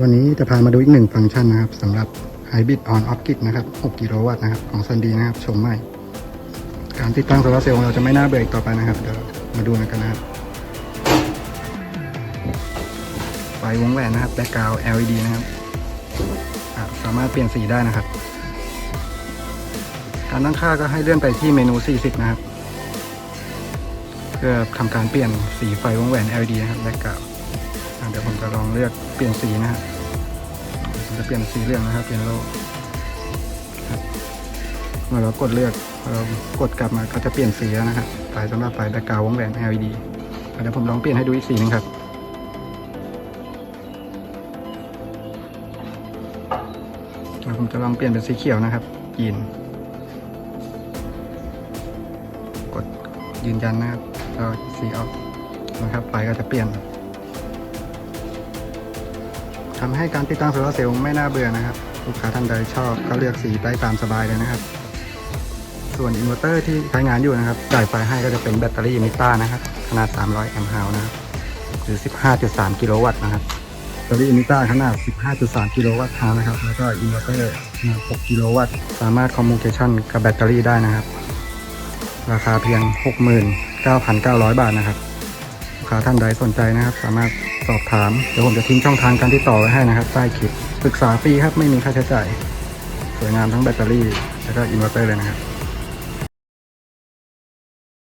วันนี้จะพามาดูอีกหนึ่งฟังก์ชันนะครับสำหรับ Hybrid On Off Grid นะครับ 6 กิโลวัตต์นะครับของซันดีนะครับ ชมใหม่ การติดตั้งโซลาร์เซลล์ของเราจะไม่น่าเบื่ออีกต่อไปนะครับ เดี๋ยวมาดูกันนะครับไฟวงแหวนนะครับแบ็กกราว LED นะครับสามารถเปลี่ยนสีได้นะครับ การตั้งค่าก็ให้เลื่อนไปที่เมนู 40 นะครับ เพื่อทำการเปลี่ยนสีไฟวงแหวน LED นะครับแบ็กกราว ลองเลือกเปลี่ยนสีนะครับจะเปลี่ยนสีเหลืองนะครับ เปลี่ยนโลเมื่อเรากดเลือกเรากดกลับมาก็จะเปลี่ยนสีแล้วนะครับไฟสำหรับไฟแบ็กกราววงแหวน LED เดี๋ยวผมลองเปลี่ยนให้ดูอีกสีหนึงครับแล้วผมจะลองเปลี่ยนเป็นสีเขียวนะครับยีนกดยืนยันนะครับแล้วสีออกนะครับไฟก็จะเปลี่ยน ทำให้การติดตั้งโซลาร์เซลล์ไม่น่าเบื่อนะครับ ลูกค้าท่านใดชอบก็เลือกสีได้ตามสบายเลยนะครับ ส่วนอินเวอร์เตอร์ที่ใช้งานอยู่นะครับ จ่ายไฟให้ก็จะเป็นแบตเตอรี่มิต้านะครับ ขนาด 300 แอมป์ฮาวนะครับหรือ 15.3 กิโลวัตต์นะครับแบตเตอรี่มิต้าขนาด 15.3 กิโลวัตต์ฮาวนะครับ แล้วก็อินเวอร์เตอร์ขนาด 6 กิโลวัตต์ สามารถคอมมูนิเคชันกับแบตเตอรี่ได้นะครับ ราคาเพียง 69,900 บาทนะครับ ค้าท่านใดสนใจนะครับ สามารถสอบถาม เดี๋ยวผมจะทิ้งช่องทางการติดต่อไว้ให้นะครับ ใต้คลิปปรึกษาฟรีครับ ไม่มีค่าใช้จ่าย สวยงามทั้งแบตเตอรี่ แล้วก็อินเวอร์เตอร์เลยนะครับ